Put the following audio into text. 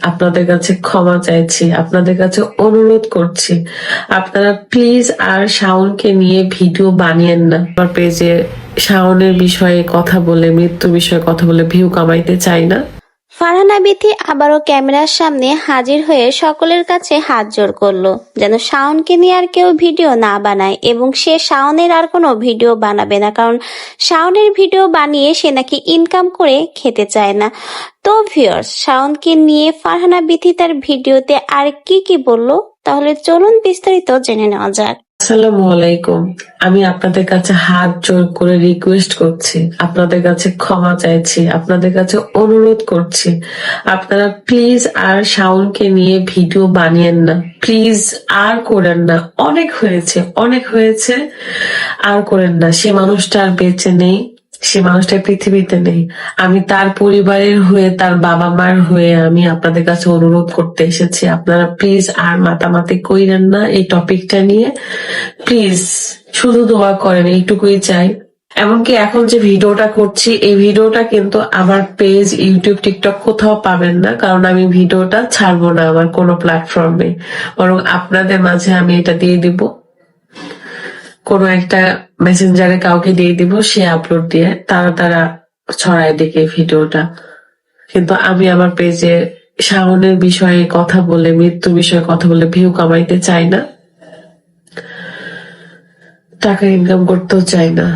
আপনাদের কাছে ক্ষমা চাইছি, আপনাদের কাছে অনুরোধ করছি। আপনারা প্লিজ আর শাওনকে নিয়ে ভিডিও বানিয়েন না। আমার পেজে শাওনের বিষয়ে কথা বলে মৃত্যু বিষয়ে কথা বলে ভিউ কামাইতে চাই না। ফারহানা বিথি আবারও ক্যামেরার সামনে হাজির হয়ে সকলের কাছে হাত জোড় করল, যেন শাওনকে নিয়ে আর কেউ ভিডিও না বানায় এবং সে শাওনের আর কোনো ভিডিও বানাবে না, কারণ শাওনের ভিডিও বানিয়ে সে নাকি ইনকাম করে খেতে চায় না। তো ভিউয়ার্স শাওনকে নিয়ে ফারহানা বিথি তার ভিডিওতে আর কি কি বলল? তাহলে চলুন বিস্তারিত জেনে নেওয়া যাক। আসসালামু আলাইকুম। আমি আপনাদের কাছে হাত জোর করে রিকোয়েস্ট করছি। আপনাদের কাছে ক্ষমা চাইছি। আপনাদের কাছে অনুরোধ করছি। আপনারা প্লিজ আর শাওনকে নিয়ে ভিডিও বানিয়েন না। প্লিজ আর করেন না। অনেক হয়েছে অনেক হয়েছে, আর করেন না। সে মানুষটা আর বেঁচে নেই। সে মানুষটা পৃথিবীতে নেই। আমি তার পরিবারের হয়ে, তার বাবা মার হয়ে আমি আপনাদের কাছে অনুরোধ করতে এসেছি। আপনারা প্লিজ আর মাতামাতি কইরেন না এই টপিকটা নিয়ে। প্লিজ শুধু দোয়া করেন, এইটুকুই চাই। এমনকি এখন যে ভিডিওটা করছি, এই ভিডিওটা কিন্তু আমার পেজ ইউটিউব টিকটক কোথাও পাবেন না, কারণ আমি ভিডিওটা ছাড়বো না আমার কোনো প্ল্যাটফর্মে বরং আপনাদের মাঝে আমি এটা দিয়ে দিব। কোনো একটা মেসেঞ্জারে কাউকে দিয়ে দিব, সে আপলোড দিয়ে তারা তারা ছড়ায় দেখে ভিডিওটা। কিন্তু আমি আমার পেজে শাওনের বিষয়ে কথা বলে, মৃত্যু বিষয়ে কথা বলে ভিউ কামাইতে চাই না। টাকা ইনকাম করতেও চাই না।